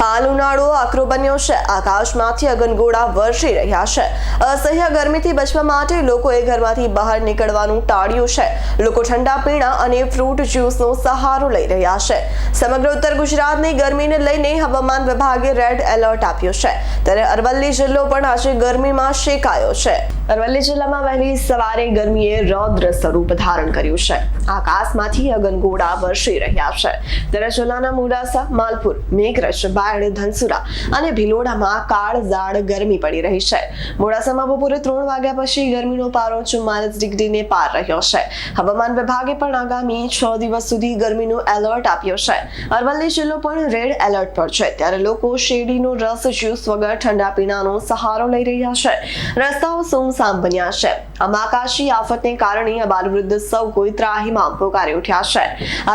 હાલ ઉનાળો આકરો બન્યો છે. આકાશમાંથી અગનગોળા વરસી રહ્યા છે. અસહ્ય ગરમીથી બચવા માટે લોકોએ ઘરમાંથી બહાર નીકળવાનું ટાળ્યું છે. લોકો ઠંડા પીણા અને ફ્રૂટ જ્યુસનો સહારો લઈ રહ્યા છે. સમગ્ર ઉત્તર ગુજરાતની ગરમીને લઈને હવામાન વિભાગે રેડ એલર્ટ આપ્યો છે. ત્યારે અરવલ્લી જિલ્લો પણ આજે ગરમીમાં શેકાયો છે. અરવલ્લી જિલ્લામાં વહેલી સવારે ગરમીએ રૌદ્ર સ્વરૂપ ધારણ કર્યું છે. આકાશમાંથી અગનગોળા વરસી રહ્યા છે. ત્યારે જિલ્લાના મોડાસા, માલપુર, મેઘરજ બાયડ ધનસુરા અને ભિલોડામાં કાળઝાળ ગરમી પડી રહી છે. મોડાસામાં બપોરે ત્રણ વાગ્યા પછી ગરમીનો પારો ચુમ્માલીસ ડિગ્રીને પાર રહ્યો છે. હવામાન વિભાગે પણ આગામી છ દિવસ સુધી ગરમીનું એલર્ટ આપ્યો છે. અરવલ્લી જિલ્લો પણ રેડ એલર્ટ પર છે. ત્યારે લોકો શેરડીનો રસ જ્યુસ વગર ઠંડા પીણાનો સહારો લઈ રહ્યા છે. રસ્તાઓ સુમસામ બન્યા છે. આકાશી આફતને કારણે અબાલવૃદ્ધ સૌ કોઈ ત્રાહીમાં પોકારી ઉઠ્યા છે.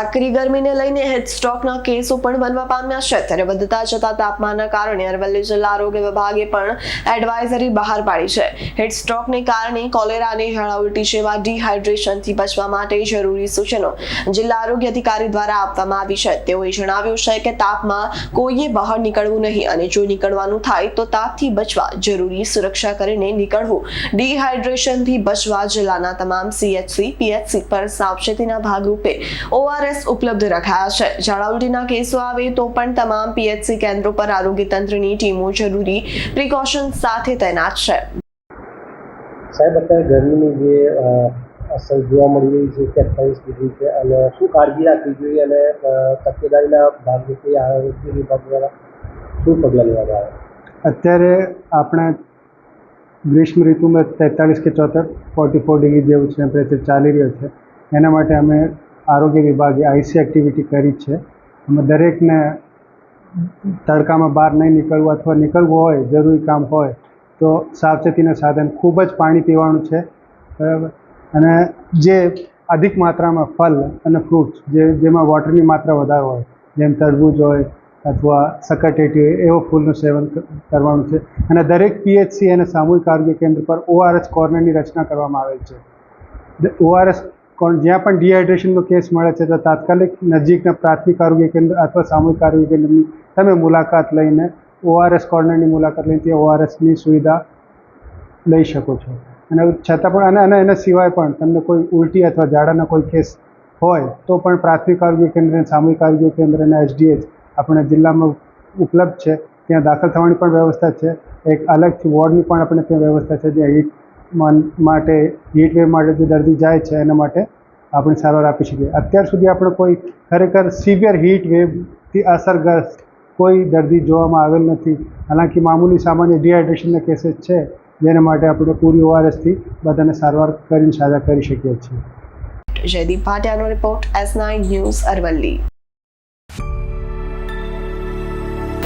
આકરી ગરમીને લઈને હેડસ્ટ્રોકના કેસો પણ બનવા પામ્યા છે. ત્યારે વધતા જતા તાપમાનના કારણે અરવલ્લી જિલ્લા આરોગ્ય વિભાગે પણ એડવાઇઝરી બહાર પાડી છે. હેડસ્ટ્રોકને કારણે કોલેરા અને ઝાડા ઉલટી જેવા ડિહાઇડ્રેશનથી બચવા માટે જરૂરી સૂચનો જિલ્લા આરોગ્ય અધિકારી દ્વારા આપવામાં આવી છે. તેઓએ જણાવ્યું છે કે તાપમાં કોઈએ બહાર નીકળવું નહીં અને જો નીકળવાનું થાય તો તાપથી બચવા જરૂરી સુરક્ષા કરીને નીકળવું. ડિહાઇડ્રેશનથી બચવા જિલ્લાના તમામ સીએચસી પીએચસી પર સાવચેતીના ભાગરૂપે ઓઆરએસ ઉપલબ્ધ રખાયા છે. ઝાડા ઉલટીના કેસો આવે તો પણ તમામ પીએચસી કેન્દ્રો પર આરોગ્ય તંત્રની ટીમો જરૂરી પ્રિકોશન સાથે તૈનાત છે. સાહેબ અત્યારે ગરમીની જે અસર જોવા મળી રહી છે કે અઠ્યાવીસ ડિગ્રી છે અને શું કાળજી રાખવી જોઈએ અને તકેદારીના ભાગરૂપે આરોગ્ય વિભાગ દ્વારા શું પગલાં લેવામાં આવે? અત્યારે આપણે ગ્રીષ્મ ઋતુમાં તેતાલીસ કે ચોતેર ફોર્ટી ફોર ડિગ્રી જેવું ટેમ્પરેચર ચાલી રહ્યું છે. એના માટે અમે આરોગ્ય વિભાગે આઈસી એક્ટિવિટી કરી છે. અમે દરેકને તડકામાં બહાર નહીં નીકળવું અથવા નીકળવું હોય, જરૂરી કામ હોય, તો સાવચેતીના સાધન ખૂબ જ પાણી પીવાનું છે. બરાબર? અને જે અધિક માત્રામાં ફલ અને ફ્રૂટ્સ જે, જેમાં વોટરની માત્રા વધારે હોય, જેમ તરબૂચ હોય અથવા સકરટેટી હોય એવો ફૂલનું સેવન કરવાનું છે. અને દરેક પીએચસી અને સામૂહિક આરોગ્ય કેન્દ્ર પર ઓઆરએસ કોર્નરની રચના કરવામાં આવેલ છે. ઓઆરએસ કોણ જ્યાં પણ ડિહાઇડ્રેશનનો કેસ મળે છે, તો તાત્કાલિક નજીકના પ્રાથમિક આરોગ્ય કેન્દ્ર અથવા સામૂહિક આરોગ્ય કેન્દ્રની તમે મુલાકાત લઈને ઓઆરએસ કોર્નરની મુલાકાત લઈને ત્યાં ઓઆરએસની સુવિધા લઈ શકો છો. અને છતાં પણ અને અને એના સિવાય પણ તમને કોઈ ઉલટી અથવા ઝાડાના કોઈ કેસ હોય, તો પણ પ્રાથમિક આરોગ્ય કેન્દ્ર સામૂહિક આરોગ્ય કેન્દ્ર અને એસડીએચ આપણે જિલ્લામાં ઉપલબ્ધ છે. ત્યાં દાખલ થવાની પણ વ્યવસ્થા છે. એક અલગથી વોર્ડની પણ આપણે ત્યાં વ્યવસ્થા છે જ્યાં હીટ માટે હીટ વેવ માટે જે દર્દી જાય છે, એના માટે આપણે સારવાર આપી શકીએ. અત્યાર સુધી આપણે કોઈ ખરેખર સિવિયર હીટ વેવથી અસરગ્રસ્ત કોઈ દર્દી જોવામાં આવેલ નથી. હાલાંકિ મામૂલી સામાન્ય ડિહાઇડ્રેશનના કેસીસ છે, જેના માટે આપણે પૂરી ઓઆરએસથી બધાને સારવાર કરીને સાજા કરી શકીએ છીએ. Jaydeep ભાટિયાનો report S nine news Aravalli.